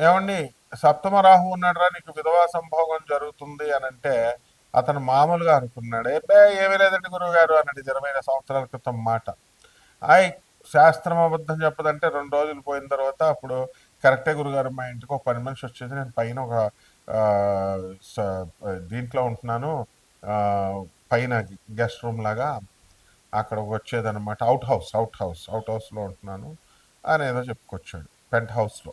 ఏమండి సప్తమ రాహు ఉన్నాడురా నీకు విధవా సంభోగం జరుగుతుంది అని అంటే అతను మామూలుగా అనుకున్నాడు ఏబే ఏమీ లేదండి గురువు గారు అన్నది ఇరవై సంవత్సరాల క్రితం మాట. ఆయ్ శాస్త్రం అబద్ధం చెప్పదంటే రెండు రోజులు పోయిన తర్వాత అప్పుడు కరెక్టే గురుగారు మా ఇంటికి ఒక పని మనిషి వచ్చేసి నేను పైన ఒక స- దీంట్లో ఉంటున్నాను పైన గెస్ట్ రూమ్ లాగా అక్కడ వచ్చేదనమాట out house out house out హౌస్లో ఉంటున్నాను అని ఏదో చెప్పుకొచ్చాడు పెంట్ హౌస్లో.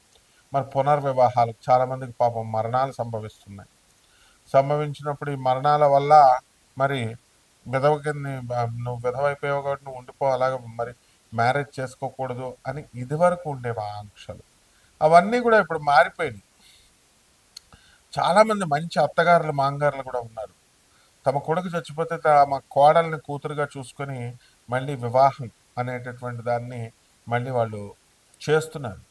మరి పునర్వివాహాలు చాలామందికి పాపం మరణాలు సంభవిస్తున్నాయి. సంభవించినప్పుడు ఈ మరణాల వల్ల మరి విధవ కింద నువ్వు విధవైపోయావు కాబట్టి నువ్వు ఉండిపో మరి మ్యారేజ్ చేసుకోకూడదు అని ఇదివరకు ఉండే ఆంక్షలు అవన్నీ కూడా ఇప్పుడు మారిపోయినాయి. చాలామంది మంచి అత్తగారులు మాంగారులు కూడా ఉన్నారు. తమ కొడుకు చచ్చిపోతే తమ కోడల్ని కూతురుగా చూసుకొని మళ్ళీ వివాహం అనేటటువంటి దాన్ని మళ్ళీ వాళ్ళు చేస్తున్నారు.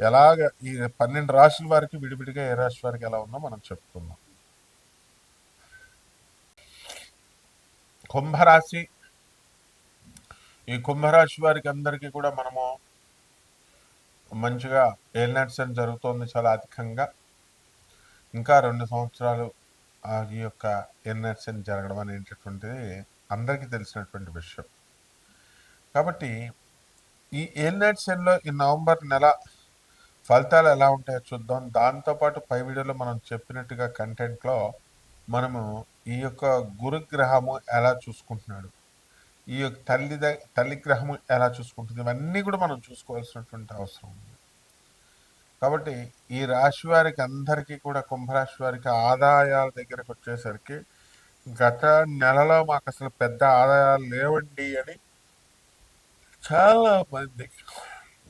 ఎలాగ ఈ పన్నెండు రాశుల వారికి విడివిడిగా ఏ రాశి వారికి ఎలా ఉందో మనం చెప్పుకుందాం. కుంభరాశి. ఈ కుంభరాశి వారికి అందరికీ కూడా మనము మంచిగా ఏలినట్సన్ జరుగుతోంది చాలా అధికంగా. ఇంకా రెండు సంవత్సరాలు ఆ ఈ యొక్క ఏలినట్సన్ జరగడం అనేటటువంటిది అందరికీ తెలిసినటువంటి విషయం. కాబట్టి ఈ ఏలినట్సన్లో ఈ నవంబర్ నెల ఫలితాలు ఎలా ఉంటాయో చూద్దాం. దాంతోపాటు పై వీడియోలో మనం చెప్పినట్టుగా కంటెంట్లో మనము ఈ యొక్క గురుగ్రహము ఎలా చూసుకుంటున్నాడు ఈ యొక్క తల్లి ద- తల్లి గ్రహము ఎలా చూసుకుంటుంది ఇవన్నీ కూడా మనం చూసుకోవాల్సినటువంటి అవసరం ఉంది. కాబట్టి ఈ రాశి వారికి అందరికీ కూడా కుంభరాశి వారికి ఆదాయాల దగ్గరకు వచ్చేసరికి గత నెలలో మాకు అసలు పెద్ద ఆదాయాలు లేవండి అని చాలా మంది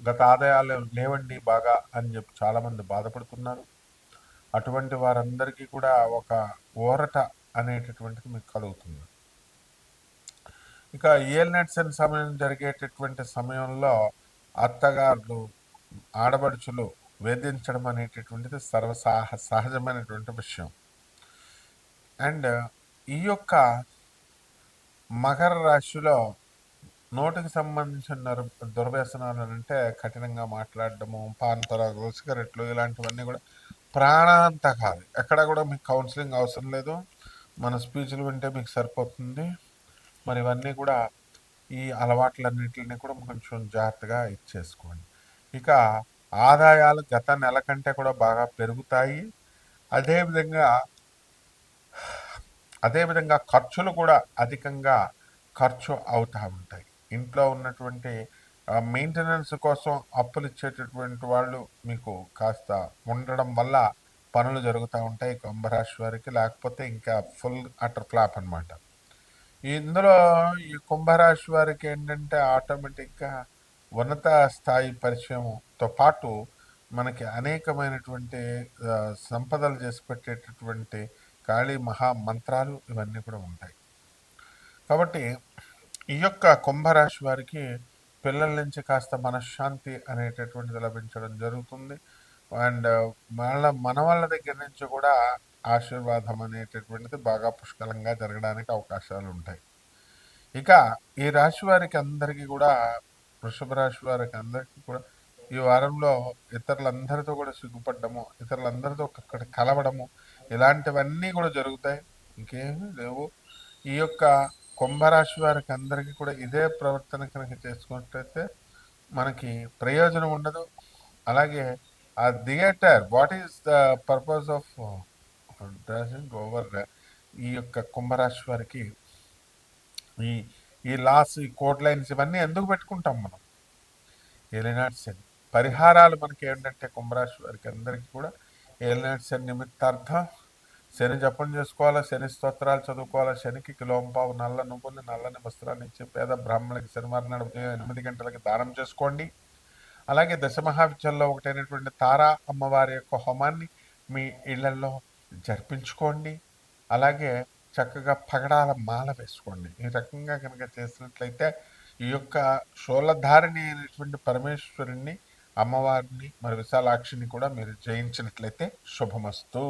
గత ఆదాయాలు లేవండి బాగా అని చెప్పి చాలామంది బాధపడుతున్నారు. అటువంటి వారందరికీ కూడా ఒక ఊరట అనేటటువంటిది మీకు కలుగుతుంది. ఇక ఏల్నెట్సన్ సమయం జరిగేటటువంటి సమయంలో అత్తగారులు ఆడబడుచులు వేధించడం అనేటటువంటిది సర్వసాహ సహజమైనటువంటి విషయం. అండ్ ఈ యొక్క మకర రాశిలో నోటికి సంబంధించిన నరు- దుర్వ్యసనాలు అంటే కఠినంగా మాట్లాడడము పాన్పరాగులు సిగరెట్లు ఇలాంటివన్నీ కూడా ప్రాణాంతకాలు. ఎక్కడ కూడా మీకు కౌన్సిలింగ్ అవసరం లేదు. మన స్పీచ్లు వింటే మీకు సరిపోతుంది. మరి ఇవన్నీ కూడా ఈ అలవాట్లన్నింటిని కూడా కొంచెం జాగ్రత్తగా ఇచ్చేసుకోండి. ఇక ఆదాయాలు గత నెల కంటే కూడా బాగా పెరుగుతాయి. అదేవిధంగా అదేవిధంగా ఖర్చులు కూడా అధికంగా ఖర్చు అవుతూ ఉంటాయి. ఇంట్లో ఉన్నటువంటి మెయింటెనెన్స్ కోసం అప్పులు ఇచ్చేటటువంటి వాళ్ళు మీకు కాస్త ఉండడం వల్ల పనులు జరుగుతూ ఉంటాయి కుంభరాశి వారికి. లేకపోతే ఇంకా ఫుల్ అటర్ ఫ్లాప్ అన్నమాట. ఇందులో ఈ కుంభరాశి వారికి ఏంటంటే ఆటోమేటిక్గా ఉన్నత స్థాయి పరిచయంతో పాటు మనకి అనేకమైనటువంటి సంపదలు చేసి పెట్టేటటువంటి కాళీ మహా మంత్రాలు ఇవన్నీ కూడా ఉంటాయి. కాబట్టి ఈ యొక్క కుంభరాశి వారికి పిల్లల నుంచి కాస్త మనశ్శాంతి అనేటటువంటిది లభించడం జరుగుతుంది. అండ్ వాళ్ళ మన వాళ్ళ దగ్గర నుంచి కూడా ఆశీర్వాదం అనేటటువంటిది బాగా పుష్కలంగా జరగడానికి అవకాశాలు ఉంటాయి. ఇక ఈ రాశి వారికి అందరికీ కూడా వృషభ రాశి వారికి అందరికీ కూడా ఈ వారంలో ఇతరులందరితో కూడా సిగ్గుపడ్డము ఇతరులందరితో అక్కడ కలవడము ఇలాంటివన్నీ కూడా జరుగుతాయి. ఇంకేమీ లేవు. ఈ యొక్క కుంభరాశి వారికి అందరికీ కూడా ఇదే ప్రవర్తన కనుక చేసుకున్నట్టయితే మనకి ప్రయోజనం ఉండదు. అలాగే ఆ theatre what is the purpose of dressing over ఈ యొక్క కుంభరాశి వారికి ఈ ఈ లాస్ ఈ కోడ్ లైన్స్ ఇవన్నీ ఎందుకు పెట్టుకుంటాం మనం? ఎలినాట్సెన్ పరిహారాలు మనకి ఏంటంటే కుంభరాశి వారికి అందరికీ కూడా ఎలినాట్సెన్ నిమిత్తార్థం శని జపం చేసుకోవాలా శని స్తోత్రాలు చదువుకోవాలా శనికి కిలోంపావు నల్ల నువ్వుల్ని నల్లని వస్త్రాన్ని ఇచ్చి పేద బ్రాహ్మణులకి శనివారం నాడు ఉదయం ఎనిమిది గంటలకి దానం చేసుకోండి. అలాగే దశమహావిద్యల్లో ఒకటైనటువంటి తారా అమ్మవారి యొక్క హోమాన్ని మీ ఇళ్ళలో జరిపించుకోండి. అలాగే చక్కగా పగడాల మాల వేసుకోండి. ఈ రకంగా కనుక చేసినట్లయితే ఈ యొక్క శూలధారిణి అయినటువంటి పరమేశ్వరుణ్ణి అమ్మవారిని మరి విశాలాక్షిని కూడా మీరు జయించినట్లయితే శుభమస్తు.